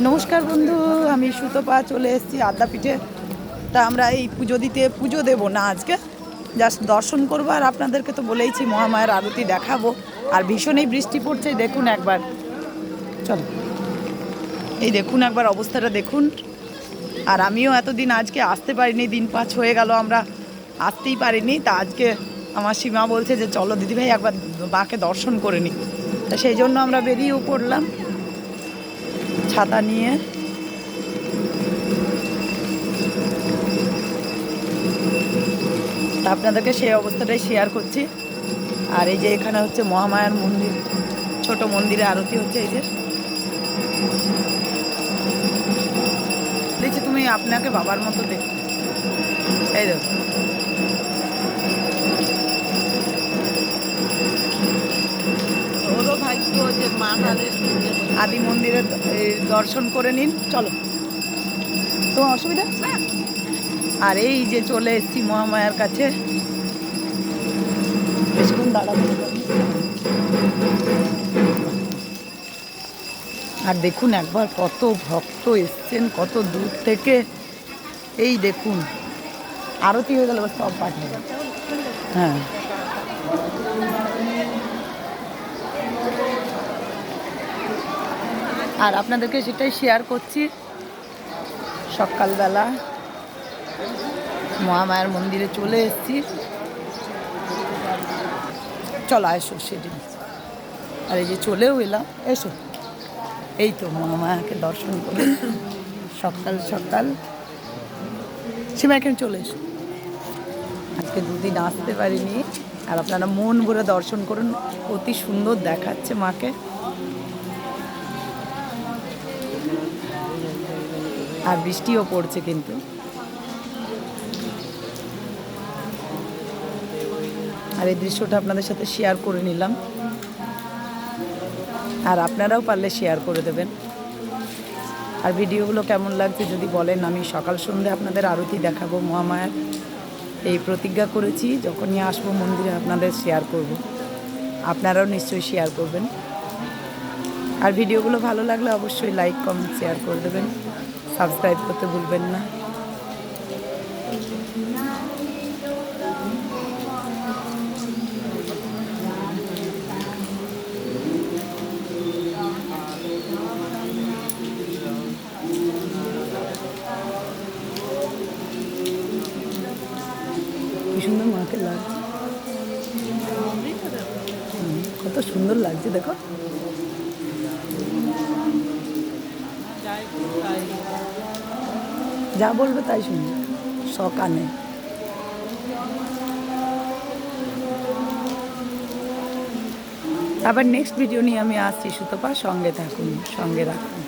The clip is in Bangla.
নমস্কার বন্ধু, আমি সুতপা চলে এসেছি আদ্যাপীঠে। তা আমরা এই পুজো দিতে, পুজো দেব না আজকে। জাস্ট দর্শন করব আর আপনাদেরকে তো বলেইছি, মহামায়ের আরতি দেখাবো। আর ভীষণই বৃষ্টি পড়ছে, দেখুন একবার। চলো। এই দেখুন একবার অবস্থাটা দেখুন। আর আমিও এতদিন আজকে আসতে পারিনি, দিন পাঁচ হয়ে গেল আমরা আসতেই পারিনি। তা আজকে আমার সীমা বলছে যে, চলো দিদিভাই একবার বাকে দর্শন করে নিই। তা সেই জন্য আমরা বেরিয়েও পড়লাম। ছাতা নিয়ে। আপনাদেরকে সেই অবস্থাটাই শেয়ার করছি। আর এই যে এখানে হচ্ছে মহামায়ার মন্দির, ছোট মন্দিরে আরতি হচ্ছে এই যে। দেখছি তুমি আপনাকে বাবার মতো দেখ এই দেখো। আদি মন্দিরে দর্শন করে নিন। চলো। তোমার অসুবিধা? আর এই যে চলে এসেছি মহামায়ার কাছে। বেশক্ষণ দাঁড়াবো। আর দেখুন একবার কত ভক্ত এসছেন, কত দূর থেকে। এই দেখুন, আরতি হয়ে গেল সব পাঠিয়ে হ্যাঁ। আর আপনাদেরকে সেটাই শেয়ার করছি। সকালবেলা মহামায়ার মন্দিরে চলে এসেছি। চলো, এসো সেদিন। আর এই যে চলেও এলাম, এসো। এই তো মহামায়াকে দর্শন করে। সকাল সকাল। সীমা, এখানে চলে এসো। আজকে দুদিন আসতে পারিনি। আর আপনারা মন ভরে দর্শন করুন, অতি সুন্দর দেখাচ্ছে মাকে। আর বৃষ্টিও পড়ছে কিন্তু। আর এই দৃশ্যটা আপনাদের সাথে শেয়ার করে নিলাম। আর আপনারাও পারলে শেয়ার করে দেবেন। আর ভিডিওগুলো কেমন লাগছে যদি বলেন, আমি সকাল সন্ধ্যে আপনাদের আরতি দেখাবো মহামায়ার। এই প্রতিজ্ঞা করেছি, যখনই আসব মন্দিরে আপনাদের শেয়ার করব। আপনারাও নিশ্চয়ই শেয়ার করবেন। আর ভিডিওগুলো ভালো লাগলে অবশ্যই লাইক কমেন্ট শেয়ার করে দেবেন। সাবস্ক্রাইব করতে ভুলবেন না। কি সুন্দর মাকে লাগছে। কত সুন্দর লাগছে দেখো। যা বলবে তাই শুনবে। সকানে আবার নেক্সট ভিডিও নিয়ে আমি আসছি সুতপা। সঙ্গে থাকুন, সঙ্গে রাখুন।